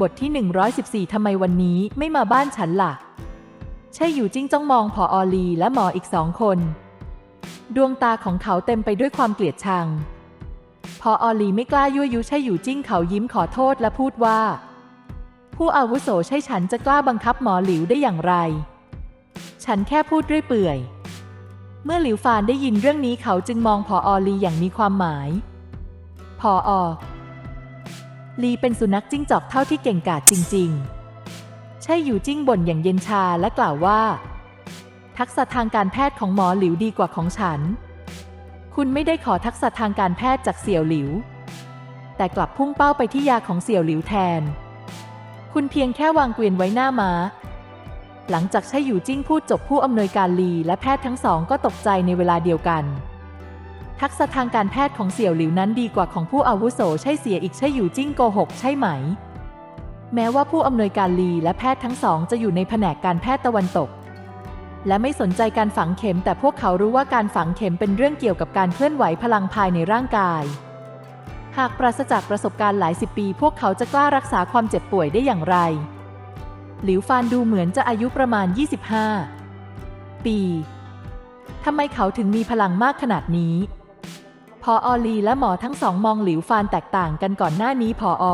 บทที่ 114 ทำไมวันนี้ไม่มาบ้านฉันล่ะ ใช่อยู่จิ้งจ้องมองพออลีและหมออีกสองคน ดวงตาของเขาเต็มไปด้วยความเกลียดชัง พออลีไม่กล้ายั่วยุใช่อยู่จิ้งเขายิ้มขอโทษและพูดว่า ผู้อาวุโสใช่ฉันจะกล้าบังคับหมอหลิวได้อย่างไร ฉันแค่พูดเรื่อยเปื่อย เมื่อหลิวฟานได้ยินเรื่องนี้เขาจึงมองพออลีอย่างมีความหมายพออ ลีเป็นสุนัขจิ้งจอกเท่าที่เก่งกาจจริง ๆ ใช่อยู่จิ้งบ่นอย่างเย็นชาและกล่าวว่า ทักษะทางการแพทย์ของหมอหลิวดีกว่าของฉัน คุณไม่ได้ขอทักษะทางการแพทย์จากเสี่ยวหลิว แต่กลับพุ่งเป้าไปที่ยาของเสี่ยวหลิวแทน คุณเพียงแค่วางเกวียนไว้หน้าม้า หลังจากใช่อยู่จิ้งพูดจบผู้อำนวยการลีและแพทย์ทั้งสองก็ตกใจในเวลาเดียวกัน ทักษะทางการแพทย์ของเสี่ยวหลิวนั้นดีกว่าของผู้อาวุโสใช่เสียอีกใช่อยู่จิ้งโกหกใช่ไหม แม้ว่าผู้อำนวยการลีและแพทย์ทั้งสองจะอยู่ในแผนกการแพทย์ตะวันตก และไม่สนใจการฝังเข็มแต่พวกเขารู้ว่าการฝังเข็มเป็นเรื่องเกี่ยวกับการเคลื่อนไหวพลังภายในร่างกาย หากปราศจากประสบการณ์หลายสิบปี พวกเขาจะกล้ารักษาความเจ็บป่วยได้อย่างไร หลิวฟานดูเหมือนจะอายุประมาณ 25 ปีทำไมเขาถึงมีพลังมากขนาดนี้ ออลีและหมอทั้งสองมองหลิวฟานแตกต่างกันก่อนหน้านี้พออ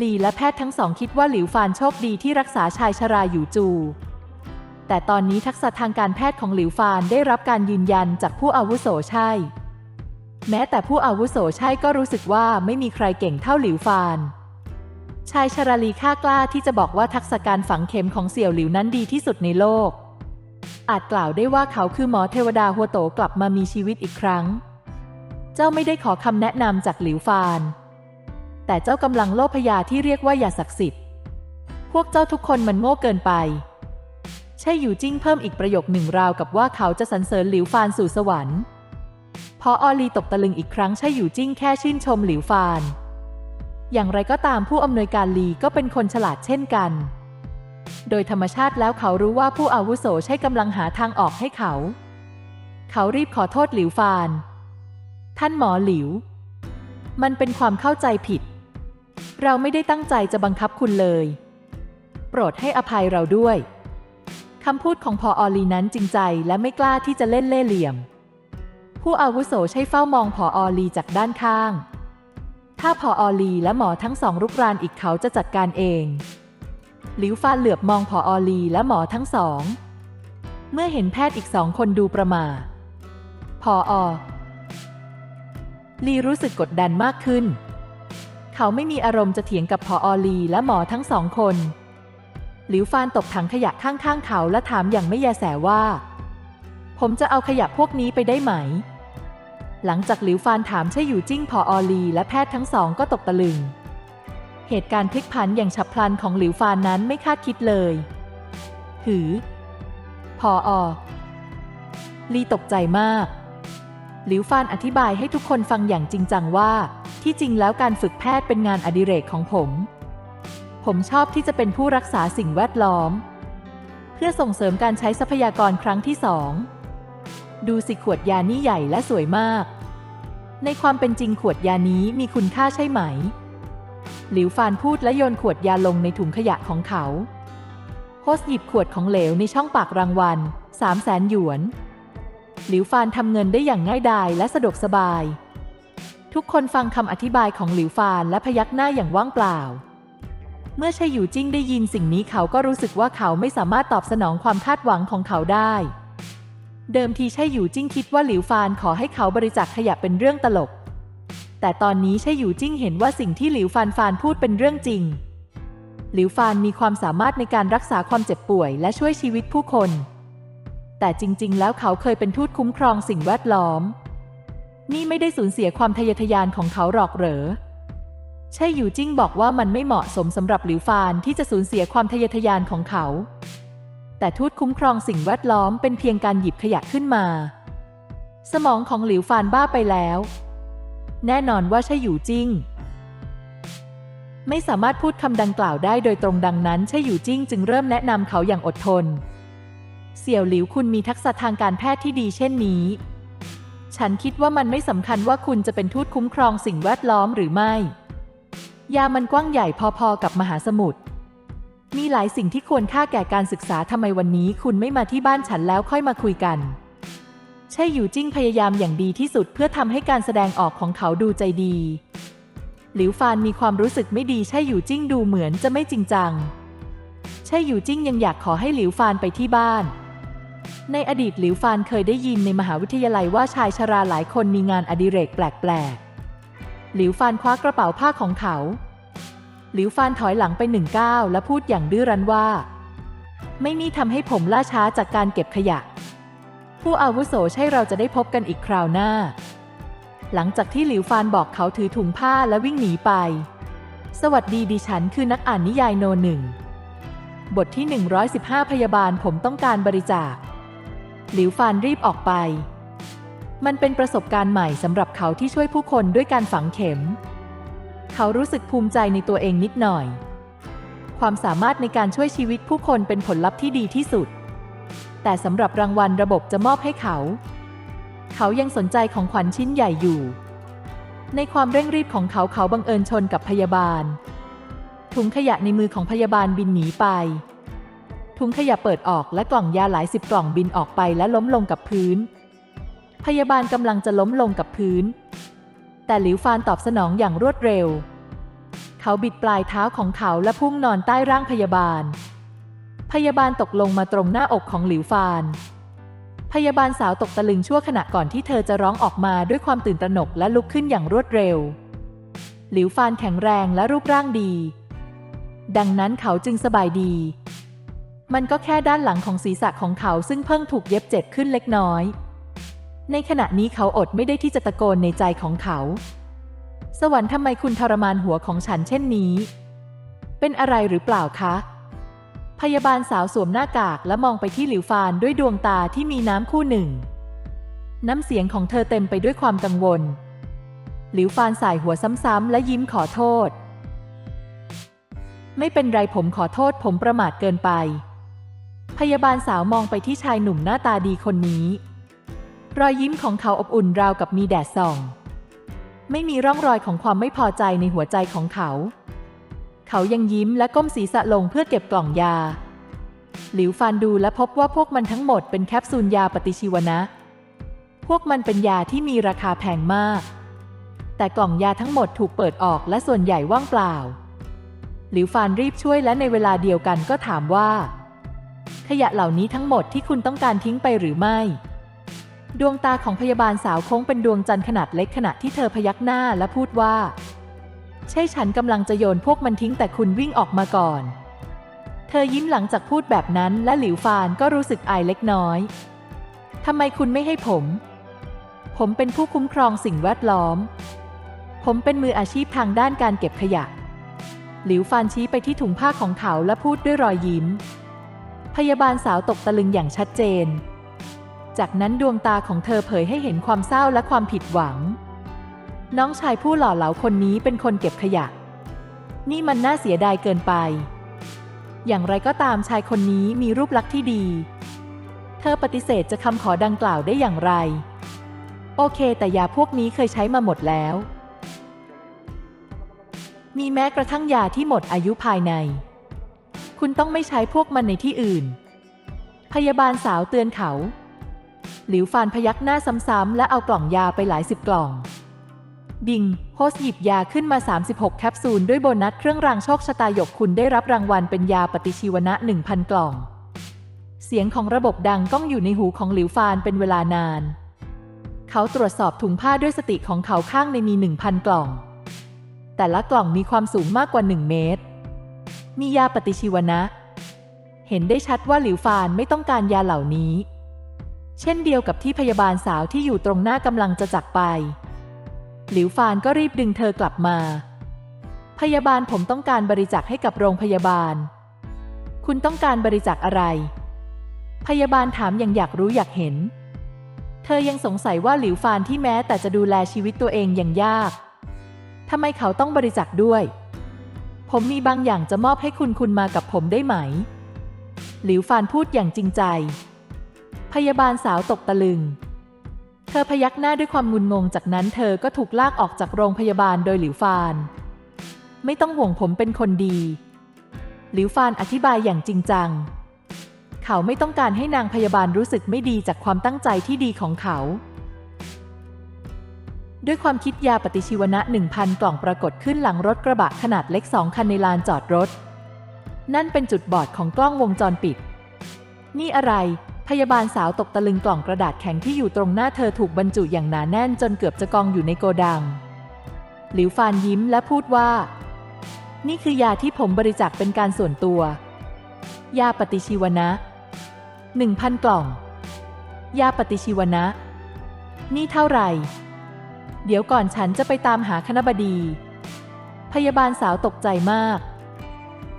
ลีและแพทย์ทั้งสองคิดว่าหลิวฟานโชคดีที่รักษาชายชราอยู่จู แต่ตอนนี้ทักษะทางการแพทย์ของหลิวฟานได้รับการยืนยันจากผู้อาวุโสใช่ แม้แต่ผู้อาวุโสใช่ก็รู้สึกว่าไม่มีใครเก่งเท่าหลิวฟาน ชายชราลีค่ากล้าที่จะบอกว่าทักษะการฝังเข็มของเสี่ยวหลิวนั้นดีที่สุดในโลก อาจกล่าวได้ว่าเขาคือหมอเทวดาหัวโตกลับมามีชีวิตอีกครั้ง เจ้าไม่ได้ขอคำแนะนำจากหลิวฟาน แต่เจ้ากำลังโลภยาที่เรียกว่าอย่าศักดิ์สิทธิ์ พวกเจ้าทุกคนมันโง่เกินไป ใช่อยู่จิ้งเพิ่มอีกประโยคหนึ่งราวกับว่าเขาจะสรรเสริญหลิวฟานสู่สวรรค์ พออลีตกตะลึงอีกครั้งใช่อยู่จิ้งแค่ชื่นชมหลิวฟาน อย่างไรก็ตามผู้อำนวยการลีก็เป็นคนฉลาดเช่นกัน โดยธรรมชาติแล้วเขารู้ว่าผู้อาวุโสใช่กำลังหาทางออกให้เขา เขารีบขอโทษหลิวฟาน ท่านหมอหลิว มันเป็นความเข้าใจผิด เราไม่ได้ตั้งใจจะบังคับคุณเลย โปรดให้อภัยเราด้วยคำพูดของพออลีนั้นจริงใจและไม่กล้าที่จะเล่นเล่เหลี่ยม ผู้อาวุโสใช้เฝ้ามองพออลีจากด้านข้าง ถ้าพออลีและหมอทั้งสองรุกรานอีกเขาจะจัดการเอง หลิวฟานเหลือบมองพออลีและหมอทั้งสอง เมื่อเห็นแพทย์อีกสองคนดูประมาพออลีรู้สึกกดดันมากขึ้น เขาไม่มีอารมณ์จะเถียงกับพออลีและหมอทั้งสองคน หลิวฟานตกถังขยะข้างๆเขาและถามอย่างไม่แยแสว่า ผมจะเอาขยะพวกนี้ไปได้ไหม หลังจากหลิวฟานถามใช่อยู่จิ้งพออลีและแพทย์ทั้งสองก็ตกตะลึง เหตุการณ์พลิกผันอย่างฉับพลันของหลิวฟานนั้นไม่คาดคิดเลย หือ พออลีตกใจมาก หลิวฟานอธิบายให้ทุกคนฟังอย่างจริงจังว่า ที่จริงแล้วการฝึกแพทย์เป็นงานอดิเรกของผม ผมชอบที่จะเป็นผู้รักษาสิ่งแวดล้อม เพื่อส่งเสริมการใช้ทรัพยากรครั้งที่สอง ดูสิขวดยานี้ใหญ่และสวยมาก ในความเป็นจริงขวดยานี้มีคุณค่าใช่ไหม หลิวฟานพูดและโยนขวดยาลงในถุงขยะของเขาโฮสหยิบขวดของเหลวในช่องปากรางวัลสามแสนหยวน หลิวฟานทำเงินได้อย่างง่ายดายและสะดวกสบาย ทุกคนฟังคำอธิบายของหลิวฟานและพยักหน้าอย่างว่างเปล่า เมื่อชยอยู่จิ้งได้ยินสิ่งนี้เขาก็รู้สึกว่าเขาไม่สามารถตอบสนองความคาดหวังของเขาได้ เดิมทีใช่อยู่จิ้งคิดว่าหลิวฟานขอให้เขาบริจาคขยะเป็นเรื่องตลก แต่ตอนนี้ใช่อยู่จิ้งเห็นว่าสิ่งที่หลิวฟานฟานพูดเป็นเรื่องจริง หลิวฟานมีความสามารถในการรักษาความเจ็บป่วยและช่วยชีวิตผู้คน แต่จริง ๆ แล้วเขาเคยเป็นทูตคุ้มครองสิ่งแวดล้อม นี่ไม่ได้สูญเสียความทะเยอทะยานของเขาหรอกเหรอใช่อยู่จิ้งบอกว่ามันไม่เหมาะสมสำหรับหลิวฟานที่จะสูญเสียความทะเยอทะยานของเขา แต่ทูตคุ้มครองสิ่งแวดล้อมเป็นเพียงการหยิบขยะขึ้นมา สมองของหลิวฟานบ้าไปแล้ว แน่นอนว่าใช่อยู่จริง ไม่สามารถพูดคำดังกล่าวได้โดยตรงดังนั้นใช่อยู่จริง จึงเริ่มแนะนำเขาอย่างอดทน เสี่ยวหลิวคุณมีทักษะทางการแพทย์ที่ดีเช่นนี้ ฉันคิดว่ามันไม่สำคัญว่าคุณจะเป็นทูตคุ้มครองสิ่งแวดล้อมหรือไม่ ยามันกว้างใหญ่พอๆกับมหาสมุทรมีหลายสิ่งที่ควรค่าแก่การศึกษาทำไมวันนี้คุณไม่มาที่บ้านฉันแล้วค่อยมาคุยกัน ใช่อยู่จิ้งพยายามอย่างดีที่สุดเพื่อทำให้การแสดงออกของเขาดูใจดี หลิวฟานมีความรู้สึกไม่ดีใช่อยู่จิ้งดูเหมือนจะไม่จริงจัง ใช่อยู่จิ้งยังอยากขอให้หลิวฟานไปที่บ้าน ในอดีตหลิวฟานเคยได้ยินในมหาวิทยาลัยว่าชายชราหลายคนมีงานอดิเรกแปลกๆ หลิวฟานคว้ากระเป๋าผ้าของเขา หลิวฟานถอยหลังไปหนึ่งก้าวและพูดอย่างดื้อรั้นว่า ไม่มีทำให้ผมล่าช้าจากการเก็บขยะ ผู้อาวุโสใช่เราจะได้พบกันอีกคราวหน้า หลังจากที่หลิวฟานบอกเขาถือถุงผ้าและวิ่งหนีไป สวัสดีดิฉันคือนักอ่านนิยายโนหนึ่ง บทที่ 115 พยาบาลผมต้องการบริจาค หลิวฟานรีบออกไป มันเป็นประสบการณ์ใหม่สำหรับเขาที่ช่วยผู้คนด้วยการฝังเข็ม เขารู้สึกภูมิใจในตัวเองนิดหน่อย ความสามารถในการช่วยชีวิตผู้คนเป็นผลลัพธ์ที่ดีที่สุด แต่สำหรับรางวัลระบบจะมอบให้เขา เขายังสนใจของขวัญชิ้นใหญ่อยู่ ในความเร่งรีบของเขาเขาบังเอิญชนกับพยาบาล ถุงขยะในมือของพยาบาลบินหนีไป ถุงขยะเปิดออกและกล่องยาหลายสิบกล่องบินออกไปและล้มลงกับพื้น พยาบาลกำลังจะล้มลงกับพื้น แต่หลิวฟานตอบสนองอย่างรวดเร็ว เขาบิดปลายเท้าของเขาและพุ่งนอนใต้ร่างพยาบาล พยาบาลตกลงมาตรงหน้าอกของหลิวฟาน พยาบาลสาวตกตะลึงชั่วขณะก่อนที่เธอจะร้องออกมาด้วยความตื่นตระหนกและลุกขึ้นอย่างรวดเร็ว หลิวฟานแข็งแรงและรูปร่างดี ดังนั้นเขาจึงสบายดี มันก็แค่ด้านหลังของศีรษะของเขาซึ่งเพิ่งถูกเย็บเจ็บขึ้นเล็กน้อย ในขณะนี้เขาอดไม่ได้ที่จะตะโกนในใจของเขา สวรรค์ทำไมคุณทรมานหัวของฉันเช่นนี้ เป็นอะไรหรือเปล่าคะ พยาบาลสาวสวมหน้ากากและมองไปที่หลิวฟานด้วยดวงตาที่มีน้ำคู่หนึ่ง น้ำเสียงของเธอเต็มไปด้วยความกังวล หลิวฟานสายหัวซ้ำๆและยิ้มขอโทษ ไม่เป็นไรผมขอโทษผมประมาทเกินไป พยาบาลสาวมองไปที่ชายหนุ่มหน้าตาดีคนนี้ รอยยิ้มของเขาอบอุ่นราวกับมีแดดส่อง ไม่มีร่องรอยของความไม่พอใจในหัวใจของเขา เขายังยิ้มและก้มศีรษะลงเพื่อเก็บกล่องยา หลิวฟานดูและพบว่าพวกมันทั้งหมดเป็นแคปซูลยาปฏิชีวนะ พวกมันเป็นยาที่มีราคาแพงมาก แต่กล่องยาทั้งหมดถูกเปิดออกและส่วนใหญ่ว่างเปล่า หลิวฟานรีบช่วยและในเวลาเดียวกันก็ถามว่า ขยะเหล่านี้ทั้งหมดที่คุณต้องการทิ้งไปหรือไม่ดวงตาของพยาบาลสาวโค้งเป็นดวงจันทร์ขนาดเล็กขณะที่เธอพยักหน้าและพูดว่า ใช่ฉันกำลังจะโยนพวกมันทิ้งแต่คุณวิ่งออกมาก่อน เธอยิ้มหลังจากพูดแบบนั้นและหลิวฟานก็รู้สึกอายเล็กน้อย ทำไมคุณไม่ให้ผม ผมเป็นผู้คุ้มครองสิ่งแวดล้อม ผมเป็นมืออาชีพทางด้านการเก็บขยะ หลิวฟานชี้ไปที่ถุงผ้าของเขาและพูดด้วยรอยยิ้ม พยาบาลสาวตกตะลึงอย่างชัดเจน จากนั้นดวงตาของเธอเผยให้เห็นความเศร้าและความผิดหวัง น้องชายผู้หล่อเหลาคนนี้เป็นคนเก็บขยะ นี่มันน่าเสียดายเกินไป อย่างไรก็ตามชายคนนี้มีรูปลักษณ์ที่ดี เธอปฏิเสธจะคำขอดังกล่าวได้อย่างไร โอเค แต่ยาพวกนี้เคยใช้มาหมดแล้ว มีแม้กระทั่งยาที่หมดอายุภายใน คุณต้องไม่ใช้พวกมันในที่อื่น พยาบาลสาวเตือนเขา หลิวฟานพยักหน้าซ้ำๆและเอากล่องยาไปหลายสิบกล่อง ดิง โฮสหยิบยาขึ้นมา 36 แคปซูล ด้วยโบนัสเครื่องรางโชคชะตาหยกคุณได้รับรางวัลเป็นยาปฏิชีวนะ 1,000 กล่อง เสียงของระบบดังก้องอยู่ในหูของหลิวฟานเป็นเวลานาน เขาตรวจสอบถุงผ้าด้วยสติของเขาข้างในมี 1,000 กล่อง แต่ละกล่องมีความสูงมากกว่า 1 เมตร มียาปฏิชีวนะ เห็นได้ชัดว่าหลิวฟานไม่ต้องการยาเหล่านี้ เช่นเดียวกับที่พยาบาลสาวที่อยู่ตรงหน้ากำลังจะจากไป หลิวฟานก็รีบดึงเธอกลับมา พยาบาลผมต้องการบริจาคให้กับโรงพยาบาล คุณต้องการบริจาคอะไร พยาบาลถามอย่างอยากรู้อยากเห็น เธอยังสงสัยว่าหลิวฟานที่แม้แต่จะดูแลชีวิตตัวเองอย่างยากทำไมเขาต้องบริจาคด้วย ผมมีบางอย่างจะมอบให้คุณคุณมากับผมได้ไหม หลิวฟานพูดอย่างจริงใจ พยาบาลสาวตกตะลึง ธอพยักหน้าด้วยความงุนงง จากนั้นเธอก็ถูกลากออกจากโรงพยาบาลโดยหลิวฟาน ไม่ต้องห่วงผมเป็นคนดี หลิวฟานอธิบายอย่างจริงจัง เขาไม่ต้องการให้นางพยาบาลรู้สึกไม่ดีจากความตั้งใจที่ดีของเขา ด้วยความคิดยาปฏิชีวนะ 1,000 กล่องปรากฏขึ้นหลังรถกระบะขนาดเล็กสองคันในลานจอดรถ นั่นเป็นจุดบอดของกล้องวงจรปิด นี่อะไร พยาบาลสาวตกตะลึงกล่องกระดาษแข็งที่อยู่ตรงหน้าเธอถูกบรรจุอย่างหนาแน่นจนเกือบจะกองอยู่ในโกดัง หลิวฟานยิ้มและพูดว่า นี่คือยาที่ผมบริจาคเป็นการส่วนตัว ยาปฏิชีวนะ1,000กล่อง ยาปฏิชีวนะ นี่เท่าไหร่ เดี๋ยวก่อนฉันจะไปตามหาคณบดี พยาบาลสาวตกใจมาก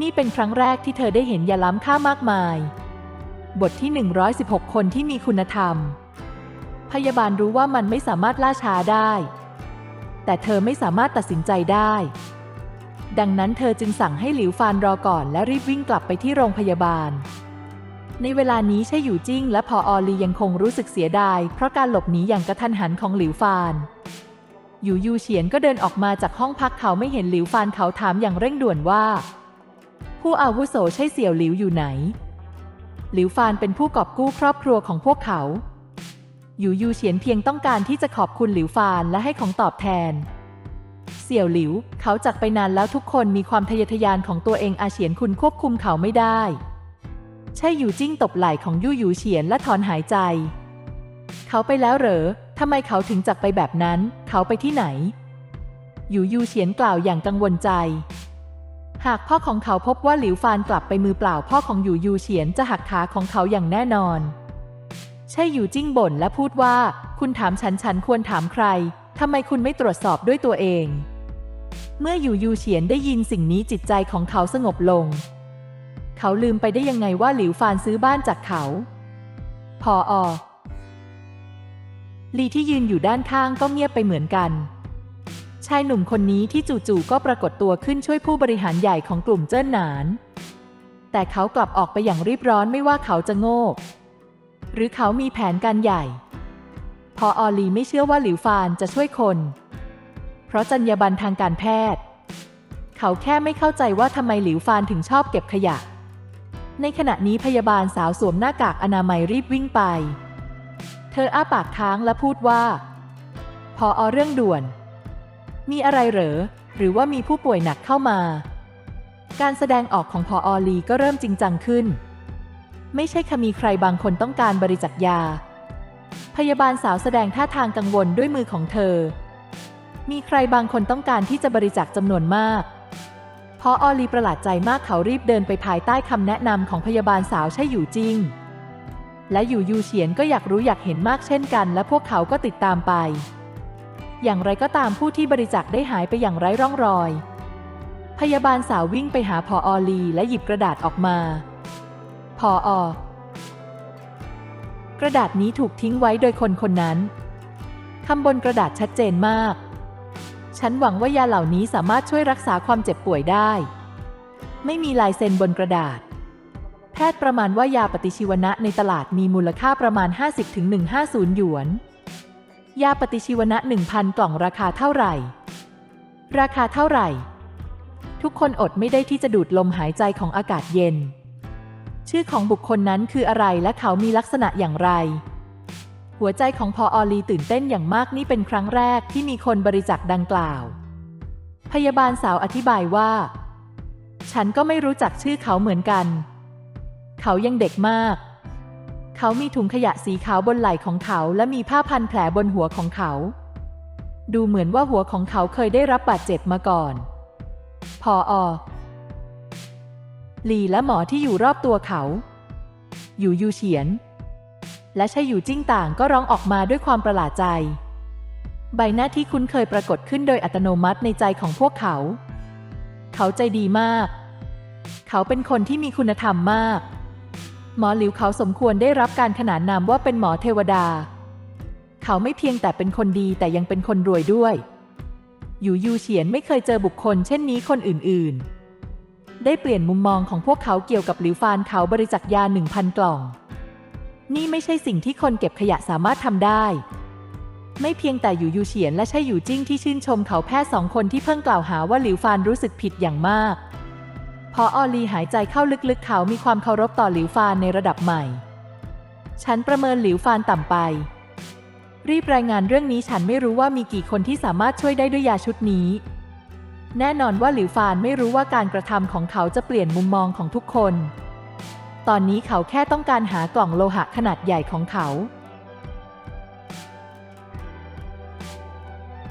นี่เป็นครั้งแรกที่เธอได้เห็นยาล้ำค่ามากมาย บทที่ 116 คนที่มีคุณธรรม พยาบาลรู้ว่ามันไม่สามารถล่าช้าได้ แต่เธอไม่สามารถตัดสินใจได้ ดังนั้นเธอจึงสั่งให้หลิวฟานรอก่อนและรีบวิ่งกลับไปที่โรงพยาบาล ในเวลานี้ใช่อยู่จิ้ง และพออลียังคงรู้สึกเสียดาย เพราะการหลบหนีอย่างกระทันหันของหลิวฟานอยู่ยูเฉียนก็เดินออกมาจากห้องพักเขาไม่เห็นหลิวฟานเขาถามอย่างเร่งด่วนว่า ผู้อาวุโสใช่เสี่ยวหลิวอยู่ไหน หลิวฟานเป็นผู้กอบกู้ครอบครัวของพวกเขาอยู่ยูเฉียนเพียงต้องการที่จะขอบคุณหลิวฟานและให้ของตอบแทน เสี่ยวหลิว เขาจากไปนานแล้วทุกคนมีความทะเยอทะยานของตัวเองอาเฉียนคุณควบคุมเขาไม่ได้ ใช่อยู่จิ้งตบไหล่ของยู่หยูเฉียนและถอนหายใจ เขาไปแล้วเหรอทำไมเขาถึงจากไปแบบนั้น เขาไปที่ไหนอยู่ยูเฉียนกล่าวอย่างกังวลใจ หากพ่อของเขาพบว่าหลิวฟานกลับไปมือเปล่าพ่อของอยู่ยูเฉียนจะหักขาของเขาอย่างแน่นอน ใช่อยู่จิ้งบ่นและพูดว่า คุณถามฉันฉันควรถามใครทำไมคุณไม่ตรวจสอบด้วยตัวเอง เมื่ออยู่ยูเฉียนได้ยินสิ่งนี้จิตใจของเขาสงบลง เขาลืมไปได้ยังไงว่าหลิวฟานซื้อบ้านจากเขา พออลีที่ยืนอยู่ด้านข้างก็เงียบไปเหมือนกันายหนุ่มคนนี้ที่จู่ๆก็ปรากฏตัวขึ้นช่วยผู้บริหารใหญ่ของกลุ่มเจิ้นหนาน แต่เขากลับออกไปอย่างรีบร้อนไม่ว่าเขาจะโง่หรือเขามีแผนการใหญ่ พอออลีไม่เชื่อว่าหลิวฟานจะช่วยคน เพราะจรรยาบรรณทางการแพทย์ เขาแค่ไม่เข้าใจว่าทำไมหลิวฟานถึงชอบเก็บขยะ ในขณะนี้พยาบาลสาวสวมหน้ากากอนามัยรีบวิ่งไป เธออ้าปากค้างและพูดว่า พออเรื่องด่วน มีอะไรเหรอ หรือว่ามีผู้ป่วยหนักเข้ามา การแสดงออกของพออลีก็เริ่มจริงจังขึ้น ไม่ใช่คมีใครบางคนต้องการบริจาคยา พยาบาลสาวแสดงท่าทางกังวลด้วยมือของเธอ มีใครบางคนต้องการที่จะบริจาคจำนวนมากพออลีประหลาดใจมากเขารีบเดินไปภายใต้คำแนะนำของพยาบาลสาวใช่อยู่จริง และอยู่ยูเฉียนก็อยากรู้อยากเห็นมากเช่นกัน และพวกเขาก็ติดตามไป อย่างไรก็ตามผู้ที่บริจาคได้หายไปอย่างไร้ร่องรอย พยาบาลสาววิ่งไปหาพออลีและหยิบกระดาษออกมา พออกระดาษนี้ถูกทิ้งไว้โดยคนคนนั้นคำบนกระดาษชัดเจนมาก ฉันหวังว่ายาเหล่านี้สามารถช่วยรักษาความเจ็บป่วยได้ ไม่มีลายเซ็นบนกระดาษ แพทย์ประมาณว่ายาปฏิชีวนะในตลาดมีมูลค่าประมาณ 50-150 หยวน ยาปฏิชีวนะ 1,000 กล่องราคาเท่าไหร่ ราคาเท่าไหร่ ทุกคนอดไม่ได้ที่จะดูดลมหายใจของอากาศเย็น ชื่อของบุคคลนั้นคืออะไรและเขามีลักษณะอย่างไร หัวใจของพออลีตื่นเต้นอย่างมากนี่เป็นครั้งแรกที่มีคนบริจาคดังกล่าว พยาบาลสาวอธิบายว่า ฉันก็ไม่รู้จักชื่อเขาเหมือนกัน เขายังเด็กมาก เขามีถุงขยะสีขาวบนไหล่ของเขาและมีผ้าพันแผลบนหัวของเขา ดูเหมือนว่าหัวของเขาเคยได้รับบาดเจ็บมาก่อน พออลีและหมอที่อยู่รอบตัวเขา อยู่ยูเฉียน และใช่อยู่จิ้งต่างก็ร้องออกมาด้วยความประหลาดใจ ใบหน้าที่คุ้นเคยปรากฏขึ้นโดยอัตโนมัติในใจของพวกเขา เขาใจดีมาก เขาเป็นคนที่มีคุณธรรมมาก หมอหลิวเขาสมควรได้รับการขนานนามว่าเป็นหมอเทวดา เขาไม่เพียงแต่เป็นคนดีแต่ยังเป็นคนรวยด้วย อยู่ยูเฉียนไม่เคยเจอบุคคลเช่นนี้คนอื่น ๆ ได้เปลี่ยนมุมมองของพวกเขาเกี่ยวกับหลิวฟานเขาบริจาคยาหนึ่งพันกล่อง นี่ไม่ใช่สิ่งที่คนเก็บขยะสามารถทำได้ ไม่เพียงแต่อยู่ยูเฉียนและใช่อยู่จิ้งที่ชื่นชมเขาแพทย์สองคนที่เพิ่งกล่าวหาว่าหลิวฟานรู้สึกผิดอย่างมาก พอออลีหายใจเข้าลึกๆ เขามีความเคารพต่อหลิวฟานในระดับใหม่ ฉันประเมินหลิวฟานต่ำไป รีบรายงานเรื่องนี้ฉันไม่รู้ว่ามีกี่คนที่สามารถช่วยได้ด้วยยาชุดนี้ แน่นอนว่าหลิวฟานไม่รู้ว่าการกระทำของเขาจะเปลี่ยนมุมมองของทุกคน ตอนนี้เขาแค่ต้องการหากล่องโลหะขนาดใหญ่ของเขา